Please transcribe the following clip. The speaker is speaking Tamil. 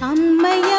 அம்மையே